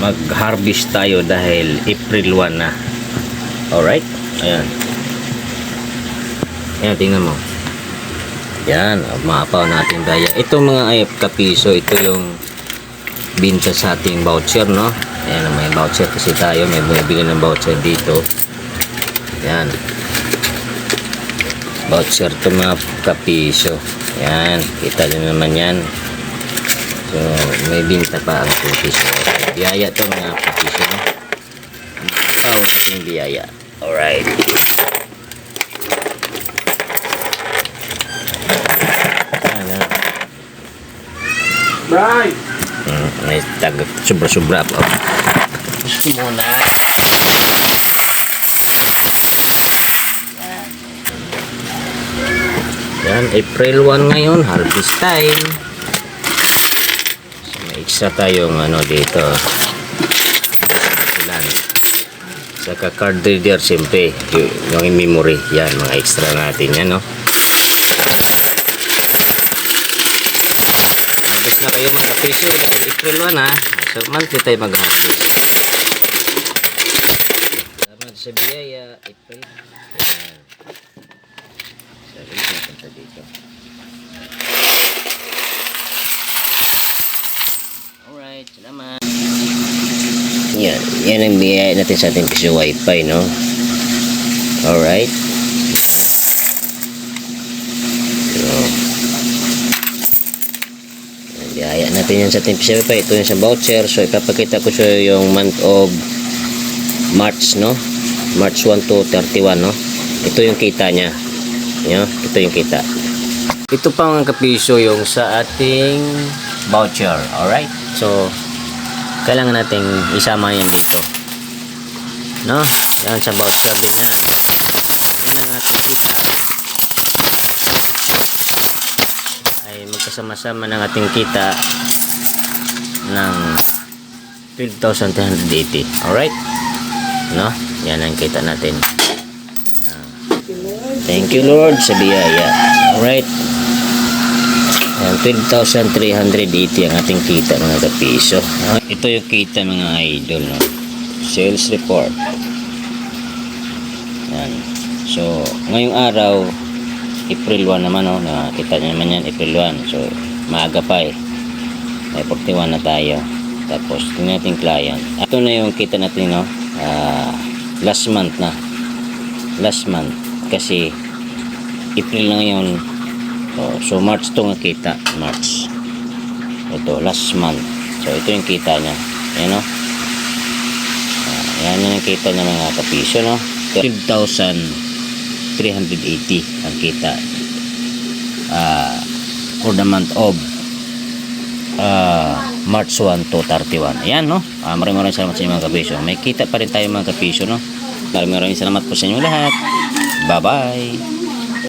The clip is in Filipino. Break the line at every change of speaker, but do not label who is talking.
mag-harvest tayo dahil April 1 na. Alright? Ayan. Ayan, tingnan mo. Yan, mapaw natin daya. Ito mga ayap kapiso, ito yung binta sa ating voucher, no? Ayan, may voucher kasi tayo. May bumibili ng voucher dito. Yan. Voucher to mga kapiso. Yan, kita nyo naman yan. So, may binta pa ang kapiso. Biyaya to mga kapiso, no? Mapaw natin biyaya. Alright. Ayan,
Brian!
Mm, may tag sobra-sobra pa. Gusto muna. Yan, April 1 ngayon, harvest time. Extra tayong ano dito. Ilan. Saka card reader, siyempre. Yung memory. Yan, mga extra natin yan, no? Harvest na kayo mga kapiso dahil April 1 ha. So monthly tayo mag-harvest. Salamat sa biyaya, April. Wait na punta dito. Alright, salamat. Yan, yan ang biyaya natin sa ating piso wifi, no? Alright. So, Biyaya natin yan sa ating PCB pa. Ito yung sa voucher. So, ipapakita ko sa yung month of March, no? March 1 to 31, no? Ito yung kita niya. Yo, ito yung kita. Ito pa mga kapiso yung sa ating voucher. Alright? So, kailangan nating isama yan dito. No? Yan sa voucher din yan. Yan ang ating kita. ay magkasama-sama ng ating kita ng 12,380 alright no yan ang kita natin Ah. thank you Lord sa biyaya alright Ayan, 12,380 ang ating kita mga kapiso. Ah, ito yung kita mga idol no? sales report. Yan. So ngayong araw April 1 naman oh, nakita niyo naman yan April 1 so maaga pa eh. May 41 na tayo. Tapos tingnan natin client. Ito na yung kita natin no? Ah, last month na. Last month. Kasi April na ngayon oh, so March to nga kita March. Ito last month. So ito yung kita niya. Yan no Ah, yan yung kita niya mga kapiso no? 12,000 380 ang kita ah for the month of ah March 1 to 31 ayan no? Ah, maraming maraming salamat sa inyo mga kapiso may kita pa rin tayo mga kapiso no? Maraming maraming salamat po sa inyo lahat. Bye bye